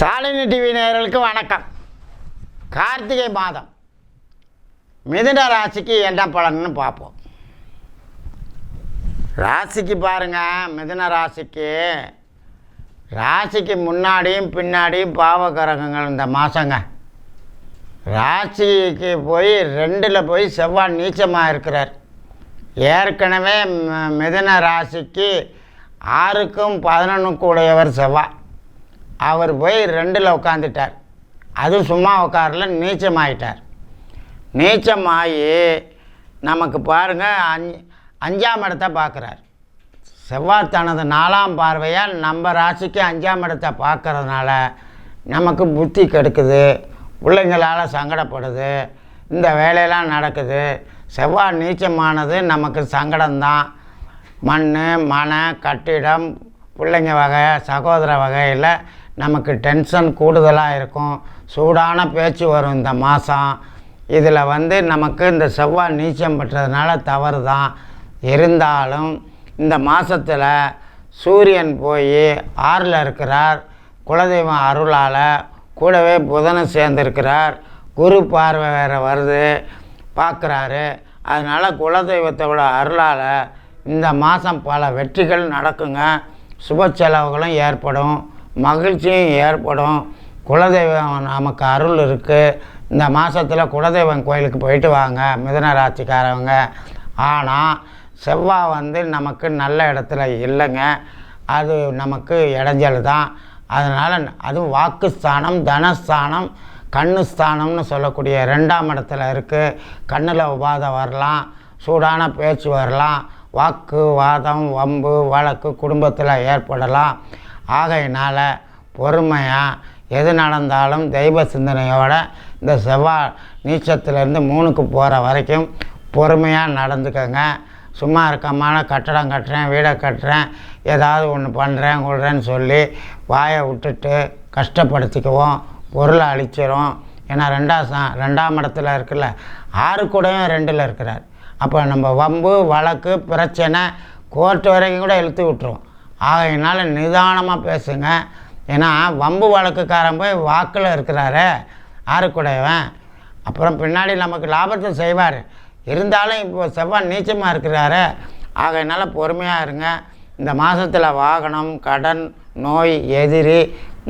Shalini TV நேயர்களுக்கு வணக்கம். கார்த்திகை மாதம். மிதுன ராசிக்கு என்ன பலன்னு பார்ப்போம். ராசிக்கு பாருங்கள் மிதுன ராசிக்கு. ராசிக்கு முன்னாடியும் பின்னாடியும் பாவகரகங்கள் இந்த மாதங்க ராசிக்கு போய் ரெண்டில் போய் செவ்வாய் நீச்சமாக இருக்கிறார். ஏற்கனவே ம- மிதுன ராசிக்கு ஆறுக்கும் பதினொன்றுக்கு உடையவர் செவ்வாய். அவர் போய் ரெண்டில் உட்காந்துட்டார் அதுவும் சும்மா உட்காரல நீச்சமாயிட்டார். நீச்சமாகி நமக்கு பாருங்கள் அஞ்சு அஞ்சாம் இடத்தை பார்க்குறார் செவ்வாய் தனது நாலாம் பார்வையாக நம்ம ராசிக்கு அஞ்சாம் இடத்தை பார்க்கறதுனால நமக்கு புத்தி கெடுக்குது பிள்ளைங்களால் சங்கடப்படுது இந்த வேலையெல்லாம் நடக்குது. செவ்வாய் நீச்சமானது நமக்கு சங்கடம்தான். மண் மனை கட்டிடம் பிள்ளைங்க வகை சகோதர வகையில் நமக்கு டென்ஷன் கூடுதலாக இருக்கும். சூடான பேச்சு வரும் இந்த மாதம் இதில் வந்து நமக்கு இந்த செவ்வாய் நீச்சம் பெற்றதுனால தவறு தான் இருந்தாலும் இந்த மாதத்தில் சூரியன் போய் ஆறில் இருக்கிறார். குலதெய்வம் அருளால் கூடவே புதனும் சேர்ந்திருக்கிறார். குரு பார்வை வேறு வருது பார்க்குறாரு அதனால் குலதெய்வத்தோட அருளால் இந்த மாதம் பல வெற்றிகள் நடக்குங்க. சுப செலவுகளும் ஏற்படும் மகிழ்ச்சியும் ஏற்படும். குலதெய்வம் நமக்கு அருள் இருக்குது இந்த மாதத்தில் குலதெய்வம் கோயிலுக்கு போயிட்டு வாங்க மிதனராட்சிக்காரவங்க ஆனால் செவ்வாய் வந்து நமக்கு நல்ல இடத்துல இல்லைங்க. அது நமக்கு இடைஞ்சல் தான். அதனால் அதுவும் வாக்குஸ்தானம் தனஸ்தானம் கண்ணு ஸ்தானம்னு சொல்லக்கூடிய ரெண்டாம் இடத்துல இருக்குது கண்ணில் உபாதை வரலாம் சூடான பேச்சு வரலாம். வாக்கு வாதம் வம்பு வழக்கு குடும்பத்தில் ஏற்படலாம். ஆகையினால் பொறுமையாக எது நடந்தாலும் தெய்வ சிந்தனையோட இந்த செவ்வாய் நீச்சத்துலேருந்து மூணுக்கு போகிற வரைக்கும் பொறுமையாக நடந்துக்கோங்க. சும்மா இருக்கமான கட்டடம் கட்டுறேன் வீடை கட்டுறேன் ஏதாவது ஒன்று பண்ணுறேன் கொள்றேன்னு சொல்லி வாயை விட்டுட்டு கஷ்டப்படுத்திக்குவோம். பொருளை அழிச்சிரும். ஏன்னா ரெண்டாம் சா ரெண்டாம் இடத்துல இருக்குல்ல ஆறு கூடயும் ரெண்டில் இருக்கிறார். அப்போ நம்ம வம்பு வழக்கு பிரச்சனை கோர்ட் வரைக்கும் கூட இழுத்து விட்டுரும். ஆகையினால நிதானமாக பேசுங்க. ஏன்னா வம்பு வழக்குக்காரன் போய் வாக்கில் இருக்கிறாரே ஆறுக்குடையவன். அப்புறம் பின்னாடி நமக்கு லாபத்தை செய்வார். இருந்தாலும் இப்போ செவ்வாய் நீச்சமாக இருக்கிறாரு ஆகையினால பொறுமையாக இருங்க. இந்த மாதத்தில் வாகனம் கடன் நோய் எதிரி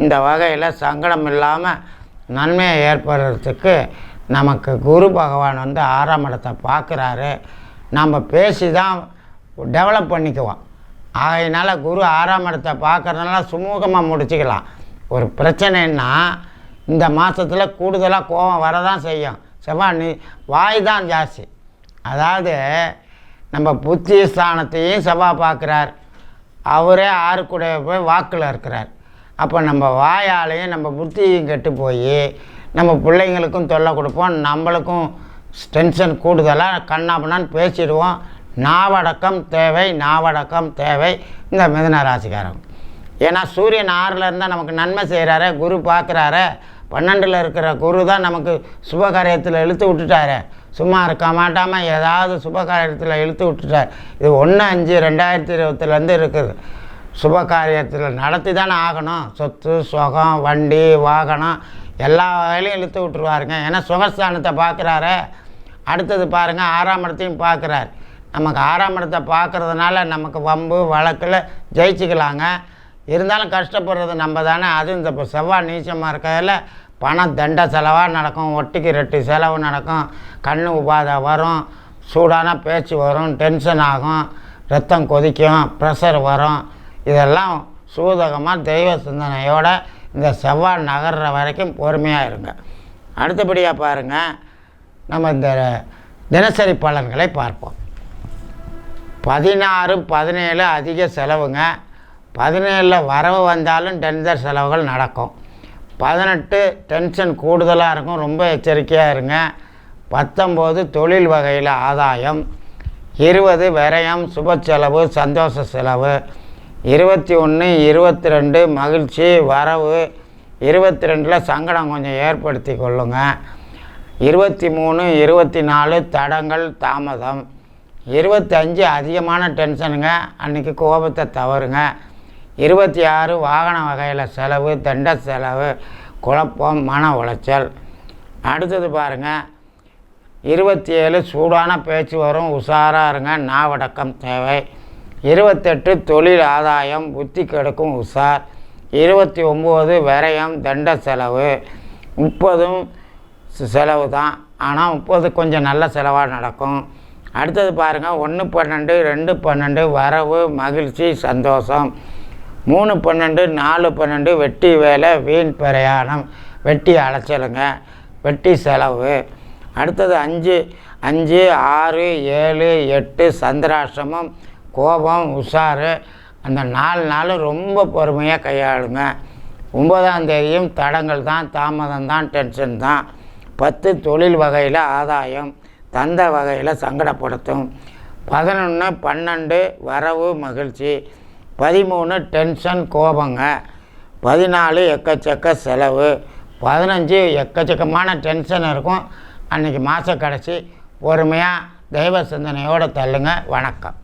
இந்த வகையில் சங்கடம் இல்லாமல் நன்மையை ஏற்படுறதுக்கு நமக்கு குரு பகவான் வந்து ஆறாம் இடத்தை பார்க்குறாரு. நம்ம பேசி தான் டெவலப் பண்ணிக்குவோம். ஆகையினால் குரு ஆறாம் இடத்தை பார்க்குறதுனால சுமூகமாக முடிச்சுக்கலாம். ஒரு பிரச்சனைன்னா இந்த மாதத்தில் கூடுதலாக கோபம் வரதான் செய்யும். செவ்வாய் நீ வாய் தான் ஜாஸ்தி. அதாவது நம்ம புத்தி ஸ்தானத்தையும் செவ்வாய் பார்க்குறார். அவரே ஆறுக்குடைய போய் வாக்கில் இருக்கிறார். அப்போ நம்ம வாயாலையும் நம்ம புத்தியும் கெட்டு போய் நம்ம பிள்ளைங்களுக்கும் தொல்லை கொடுப்போம் நம்மளுக்கும் டென்ஷன் கூடுதலாக கண்ணாபண்ணான்னு பேசிடுவோம். நாவடக்கம் தேவை நாவடக்கம் தேவை. இந்த மிதுன ராசிக்காரங்க. ஏன்னா சூரியன் ஆறில் இருந்தால் நமக்கு நன்மை செய்கிறாரு குரு பார்க்குறாரு. பன்னெண்டில் இருக்கிற குரு தான் நமக்கு சுபகாரியத்தில் இழுத்து விட்டுட்டாரு. சும்மா இருக்க மாட்டாமல் ஏதாவது சுபகாரியத்தில் இழுத்து விட்டுட்டார். இது ஒன்று அஞ்சு ரெண்டாயிரத்தி இருபத்துலேருந்து இருக்குது. சுப காரியத்தில் நடத்தி தானே ஆகணும். சொத்து சுகம் வண்டி வாகனம் எல்லா வேலையும் இழுத்து விட்டுருவாருங்க. ஏன்னா சுகஸ்தானத்தை பார்க்குறாரு. அடுத்தது பாருங்கள் ஆறாம் இடத்தையும் பார்க்குறாரு. நமக்கு ஆறாம் இடத்தை பார்க்குறதுனால நமக்கு வம்பு வழக்கில் ஜெயிச்சுக்கலாங்க. இருந்தாலும் கஷ்டப்படுறது நம்ம தானே அதுவும் இந்த இப்போ செவ்வாய் நீச்சமாக இருக்கிறதுல பணம் தண்ட செலவாக நடக்கும். ஒட்டிக்கு ரெட்டு செலவு நடக்கும். கண் உபாதை வரும். சூடான பேச்சு வரும். டென்ஷன் ஆகும். ரத்தம் கொதிக்கும். ப்ரெஷர் வரும். இதெல்லாம் சூதகமாக தெய்வ சிந்தனையோடு இந்த செவ்வாய் நகர்ற வரைக்கும் பொறுமையாக இருங்க அடுத்தபடியாக பாருங்கள் நம்ம இந்த தினசரி பலன்களை பார்ப்போம். பதினாறு பதினேழு அதிக செலவுங்க. பதினேழில் வரவு வந்தாலும் டென்சர் செலவுகள் நடக்கும். பதினெட்டு டென்ஷன் கூடுதலாக இருக்கும் ரொம்ப எச்சரிக்கையாக இருங்க. பத்தொம்போது தொழில் வகையில் ஆதாயம். இருபது விரயம் சுப செலவு சந்தோஷ செலவு. இருபத்தி ஒன்று இருபத்தி ரெண்டு மகிழ்ச்சி வரவு. இருபத்தி ரெண்டில் சங்கடம் கொஞ்சம் ஏற்படுத்தி கொள்ளுங்கள் இருபத்தி மூணு இருபத்தி நாலு தடங்கள் தாமதம். இருபத்தஞ்சு அதிகமான டென்ஷனுங்க. அன்றைக்கி கோபத்தை தவறுங்க. இருபத்தி ஆறு வாகன வகையில் செலவு தண்ட செலவு குழப்பம் மன உளைச்சல். அடுத்தது பாருங்கள் இருபத்தி ஏழு சூடான பேச்சு வரும் உஷாராக இருங்க நாவடக்கம் தேவை. இருபத்தெட்டு தொழில் ஆதாயம் புத்தி கெடுக்கும் உஷார். இருபத்தி ஒம்பது விரயம் தண்ட செலவு. முப்பதும் செலவு தான். ஆனால் முப்பது கொஞ்சம் நல்ல செலவாக நடக்கும். அடுத்தது பாருங்கள் ஒன்று பன்னெண்டு ரெண்டு பன்னெண்டு வரவு மகிழ்ச்சி சந்தோஷம். மூணு பன்னெண்டு நாலு பன்னெண்டு வெட்டி வேலை வீண் பிரயாணம். வெட்டி அலைச்சலுங்க. வெட்டி செலவு. அடுத்தது அஞ்சு அஞ்சு ஆறு ஏழு எட்டு சந்திராஷ்டமம். கோபம் உஷாரு அந்த நாலு நாள் ரொம்ப பொறுமையாக கையாளுங்க. ஒம்பதாம் தேதியும் தடங்கள் தான் தாமதம் தான் டென்ஷன் தான். பத்து தொழில் வகையில் ஆதாயம் தந்த வகையில் சங்கடப்படுத்தும். பதினொன்று பன்னெண்டு வரவு மகிழ்ச்சி. பதிமூணு டென்ஷன் கோபங்க. பதினாலு எக்கச்சக்க செலவு. பதினஞ்சு எக்கச்சக்கமான டென்ஷன் இருக்கும். அன்றைக்கி மாத கடைசி. பொறுமையாக தெய்வ சிந்தனையோடு தள்ளுங்க. வணக்கம்.